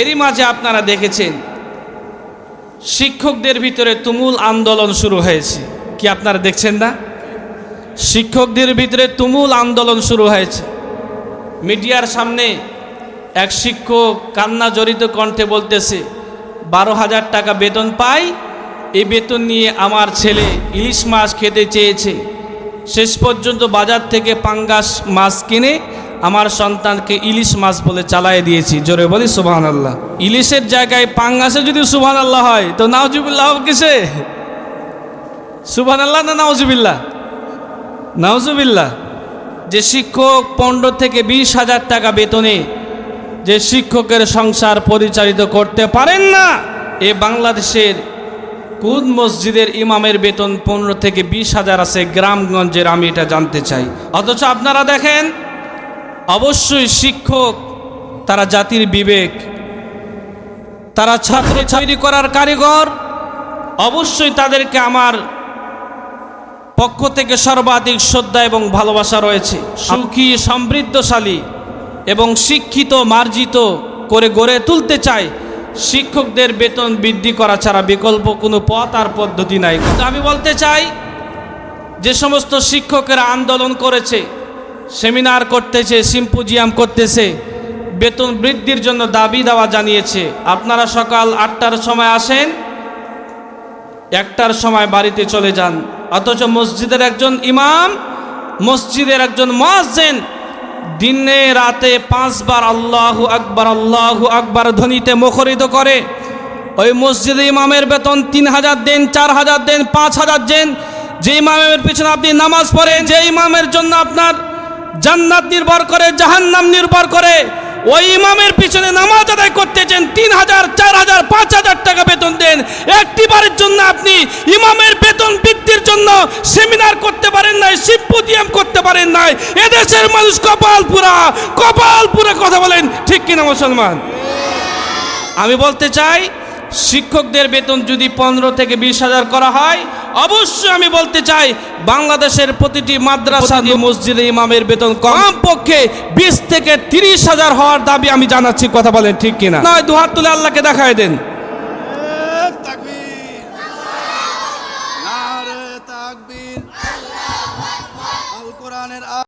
এরই মাঝে আপনারা দেখেছেন, শিক্ষকদের ভিতরে তুমুল আন্দোলন শুরু হয়েছে। কি আপনারা দেখছেন না? শিক্ষকদের ভিতরে তুমুল আন্দোলন শুরু হয়েছে। মিডিয়ার সামনে এক শিক্ষক কান্না জড়িত কণ্ঠে বলতেছে, বারো হাজার টাকা বেতন পাই, এই বেতন নিয়ে আমার ছেলে ইলিশ মাছ খেতে চেয়েছে। শেষ পর্যন্ত বাজার থেকে পাঙ্গাস মাছ কিনে আমার সন্তানকে ইলিশ মাছ বলে চালায় দিয়েছি। জোরে বলি সুবহান আল্লাহ ইলিশের জায়গায় পাঙ্গাসে যদি সুবহান আল্লাহ হয়, তো নাওজুবিল্লাহ কিসে? সুবহান আল্লাহ না নাওজুবিল্লাহ নাওজুবিল্লাহ যে শিক্ষক পনেরো থেকে বিশ হাজার টাকা বেতনে যে শিক্ষকের সংসার পরিচালিত করতে পারেন না, এ বাংলাদেশের কোন মসজিদের ইমামের বেতন পনেরো থেকে বিশ হাজার আছে, গ্রামগঞ্জের আমি এটা জানতে চাই। অথচ আপনারা দেখেন অবশ্যই শিক্ষক, তারা জাতির বিবেক। তারা ছাত্র তৈরি করার কারিগর, অবশ্যই তাদেরকে আমার পক্ষ থেকে সর্বাধিক শ্রদ্ধা এবং ভালোবাসা রয়েছে। সুখী, সমৃদ্ধশালী এবং শিক্ষিত, মার্জিত করে গড়ে তুলতে চাই। শিক্ষকদের বেতন বৃদ্ধি করা ছাড়া বিকল্প কোনো পথ আর পদ্ধতি নাই। কিন্তু আমি বলতে চাই, যে সমস্ত শিক্ষকেরা আন্দোলন করেছে সেমিনার করতেছে, সিম্পোজিয়াম করতেছে, বেতন বৃদ্ধির জন্য দাবি দেওয়া জানিয়েছে। আপনারা সকাল আটটার সময় আসেন, একটার সময় বাড়িতে চলে যান। অথচ মসজিদের একজন ইমাম, মসজিদের একজন মহাজেন দিনে, রাতে পাঁচবার আল্লাহু আকবার আল্লাহু আকবার ধ্বনিতে মুখরিত করে। ওই মসজিদে ইমামের বেতন তিন হাজার দেন, চার হাজার দেন, পাঁচ হাজার দেন। যে ইমামের পিছনে আপনি নামাজ পড়েন যে ইমামের জন্য আপনার জান্নাত নির্ভর করে, জাহান্নাম নির্ভর করে। ওই ইমামের পিছনে নামাজ আদায় করতেছেন, তিন হাজার, চার হাজার, পাঁচ হাজার টাকা বেতন দেন। একটি বারের জন্য আপনি ইমামের বেতন বৃদ্ধির জন্য সেমিনার করতে পারেন নাই সিম্পোজিয়াম করতে পারেন নাই। এদেশের মানুষ কপাল পুরা কপাল পুরা কথা বলেন, ঠিক কিনা মুসলমান? আমি বলতে চাই শিক্ষকদের বেতন যদি পনেরো থেকে বিশ হাজার করা হয় অবশ্যই আমি বলতে চাই বাংলাদেশের প্রতিটি মাদ্রাসা মসজিদে ইমামের বেতন কমপক্ষে বিশ থেকে তিরিশ হাজার হওয়ার দাবি আমি জানাচ্ছি কথা বলেন ঠিক কিনা? নয় দুহাত তুলে আল্লাহকে দেখায় দেন।